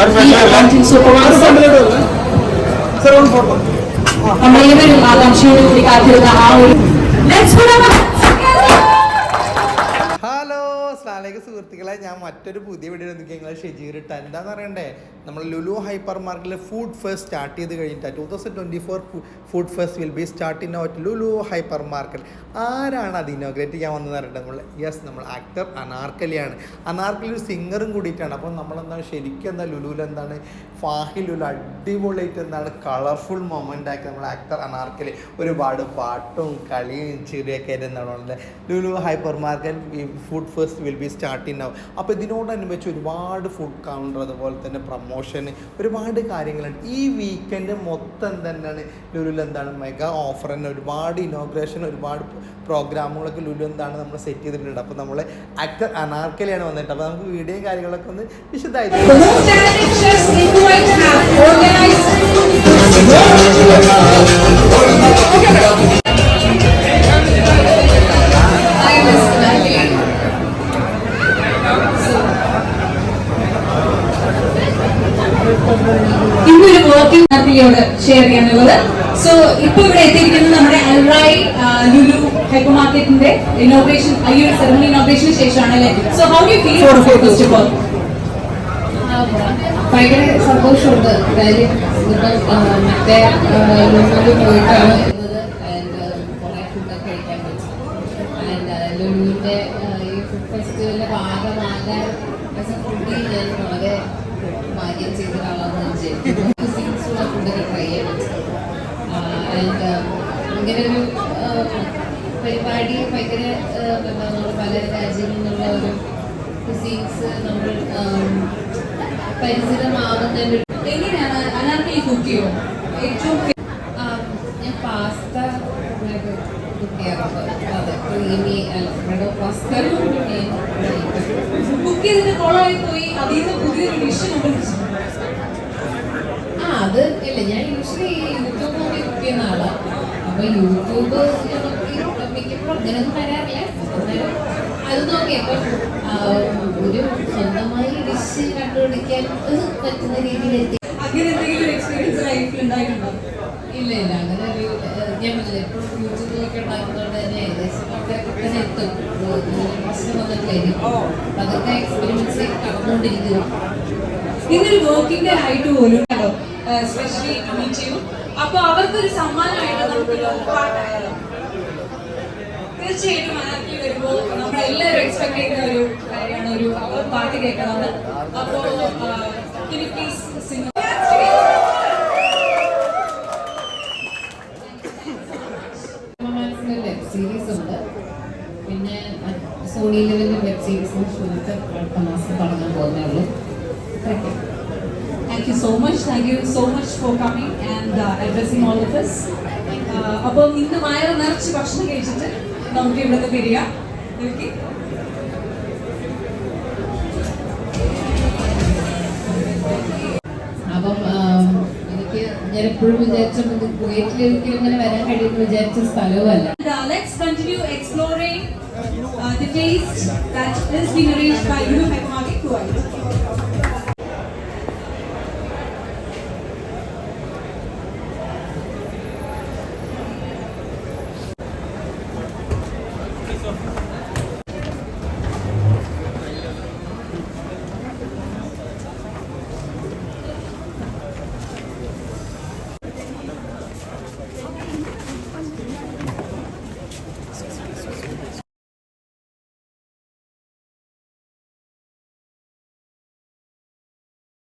ഈ accounting supervisor നമ്മളേവരും ആകാംക്ഷയോടുകൂടി കാത്തിരുന്ന ആ ഒരു സ്ലാലേഖ സുഹൃത്തുക്കളെ ഞാൻ മറ്റൊരു പുതിയ വീഡിയോ എന്തൊക്കെ നിങ്ങൾ ഷെജീർ ഇട്ട. എന്താന്ന് പറയണ്ടേ നമ്മൾ ലുലു ഹൈപ്പർ മാർക്കറ്റിൽ ഫുഡ് ഫെസ്റ്റ് സ്റ്റാർട്ട് ചെയ്ത് കഴിഞ്ഞിട്ട്. Two thousand twenty four food fest will be start in out Lulu hypermarket ആരാണ് അത് ഇനോഗ്രേറ്റ് ചെയ്യാൻ വന്നത് പറയട്ടെ നമ്മൾ യെസ് നമ്മൾ ആക്ടർ അനാർക്കലിയാണ്. അനാർക്കലി ഒരു സിംഗറും കൂടിയിട്ടാണ്. അപ്പം നമ്മളെന്താണ് ശരിക്കും എന്താ ലുലുവിൽ എന്താണ് ഫാഹിൽ ലുലു അടിപൊളിയായിട്ട് എന്താണ് കളർഫുൾ മൊമെന്റ് ആക്കി നമ്മൾ ആക്ടർ അനാർക്കലി ഒരുപാട് പാട്ടും കളിയും ചിരിയൊക്കെ ആയിട്ട് എന്താണ് Lulu hypermarket food fest will be starting ഉണ്ടാവും അപ്പോൾ ഇതിനോടനുബന്ധിച്ച് ഒരുപാട് ഫുഡ് കൗണ്ടർ അതുപോലെ തന്നെ പ്രൊമോഷൻ ഒരുപാട് കാര്യങ്ങളുണ്ട്. ഈ വീക്കെൻഡ് മൊത്തം തന്നെയാണ് ലുലു എന്താണ് മെഗാ ഓഫർ തന്നെ. ഒരുപാട് ഇനോഗ്രേഷൻ ഒരുപാട് പ്രോഗ്രാമുകളൊക്കെ ലുലു എന്താണ് നമ്മൾ സെറ്റ് ചെയ്തിട്ടുണ്ട്. അപ്പോൾ നമ്മൾ ആക്ടർ അനാർക്കലിയാണ് വന്നിട്ട്. അപ്പോൾ നമുക്ക് വീഡിയോ കാര്യങ്ങളൊക്കെ ഒന്ന് വിശദമായിട്ട് ഇന്നൊരു വർക്കിംഗ് നടത്തിയോട് ഷെയർ ചെയ്യാനുള്ളത് സോ ഇപ്പൊ ഇവിടെ എത്തിയിരിക്കുന്നത് നമ്മുടെ അൽറായി ലുലു ഹൈപ്പർ മാർക്കറ്റിന്റെ ഇനോഗ്രേഷൻ ഈ ഒരു സെറമണി ഇനോഗ്രേഷന് ശേഷമാണ് അല്ലേ so how do feel first of all ഭയങ്കര സന്തോഷമുണ്ട്. കാര്യം മറ്റേ ലുലുവിൽ പോയിട്ടാണ് ആൻഡ് ഈ ഫുഡ് ഫെസ്റ്റിവലിന്റെ ഭാഗമാകാൻ ഫുഡിൽ ഞാൻ വളരെ ഭാഗ്യം ചെയ്ത ഒരാളാണെന്ന് വിചാരിക്കുന്നു കുസിൻസുള്ള ഫുഡൊക്കെ ട്രൈ ചെയ്യാൻ ഇങ്ങനെ ഒരു പരിപാടി ഭയങ്കര പല രാജ്യങ്ങളിൽ നിന്നുള്ള ഒരു കുസീൻസ് നമ്മൾ പരിചിതമാവുന്നതിന് എങ്ങനെയാണ് അനാർക്കലി കുക്ക് ചെയ്യോ? ഏറ്റവും ഞാൻ പാസ്ത കുക്ക് ചെയ്യാറുണ്ട്. അതെ ക്രീമി അൽഫ്രഡോ പാസ്ത കുക്ക് ചെയ്തിട്ട് കൊളായി പോയി. അതിൽ നിന്ന് പുതിയൊരു ഡിഷ് നമ്മൾ ആ അത് ഇല്ല ഞാൻ യൂഷ്വലി യൂട്യൂബ് നോക്കി കുക്ക് ചെയ്യുന്ന ആളാണ് അപ്പൊ യൂട്യൂബ് മിക്കപ്പോഴും അങ്ങനെയൊന്നും വരാറില്ല. എന്നാലും അത് നോക്കി അപ്പൊ ഒരു സ്വന്തമായി ഡിഷ് കണ്ടുപിടിക്കാൻ പറ്റുന്ന രീതിയിൽ അങ്ങനെ എന്തെങ്കിലും എക്സ്പീരിയൻസ് ലൈഫിൽ ഉണ്ടായിട്ടുണ്ടോ? ഇല്ല ഇല്ല അങ്ങനെ ഒരു ഞാൻ പറഞ്ഞില്ല എപ്പോഴും യൂട്യൂബിലൊക്കെ ഉണ്ടാകുന്നതുകൊണ്ട് തന്നെ ഏകദേശം ഒക്കെ തന്നെ എത്തും പ്രശ്നം വന്നിട്ടില്ല അപ്പൊ അതൊക്കെ ഇതൊരു വർക്കിംഗ് ഡേ ആയിട്ട് പോലും സ്പെഷ്യലി മീറ്റ് ചെയ്യും അപ്പൊ അവർക്കൊരു സമ്മാനമായിട്ട് നമുക്ക് പാട്ടായാലോ തീർച്ചയായിട്ടും അനാർക്കി വരുമ്പോൾ നമ്മളെല്ലാവരും എക്സ്പെക്ട് ചെയ്യുന്ന ഒരു കാര്യമാണ് ഒരു പാട്ട് കേൾക്കണമെന്ന് അപ്പോ പ്ലീസ് സിംഗ് സോണി വെബ് സീരീസിന് ഷൂട്ട് അടുത്ത മാസം തുടങ്ങാൻ പോകുന്നേ ഉള്ളൂ. Thank you so much thank you so much for coming and addressing all of addressing അപ്പോൾ ഇന്ന് വയറ് നിറച്ച് ഭക്ഷണം കഴിച്ചിട്ട് നമുക്ക് ഇവിടുന്ന് പിരിയാം ഓക്കെ ഞാൻ എപ്പോഴും വിചാരിച്ചത് കുവൈറ്റിൽ ഒരിക്കലും ഇങ്ങനെ വരാൻ കഴിയുമെന്ന് വിചാരിച്ച സ്ഥലവുമല്ല. And, continue exploring uh, the that is being arranged by Lulu Hypermarket Kuwait.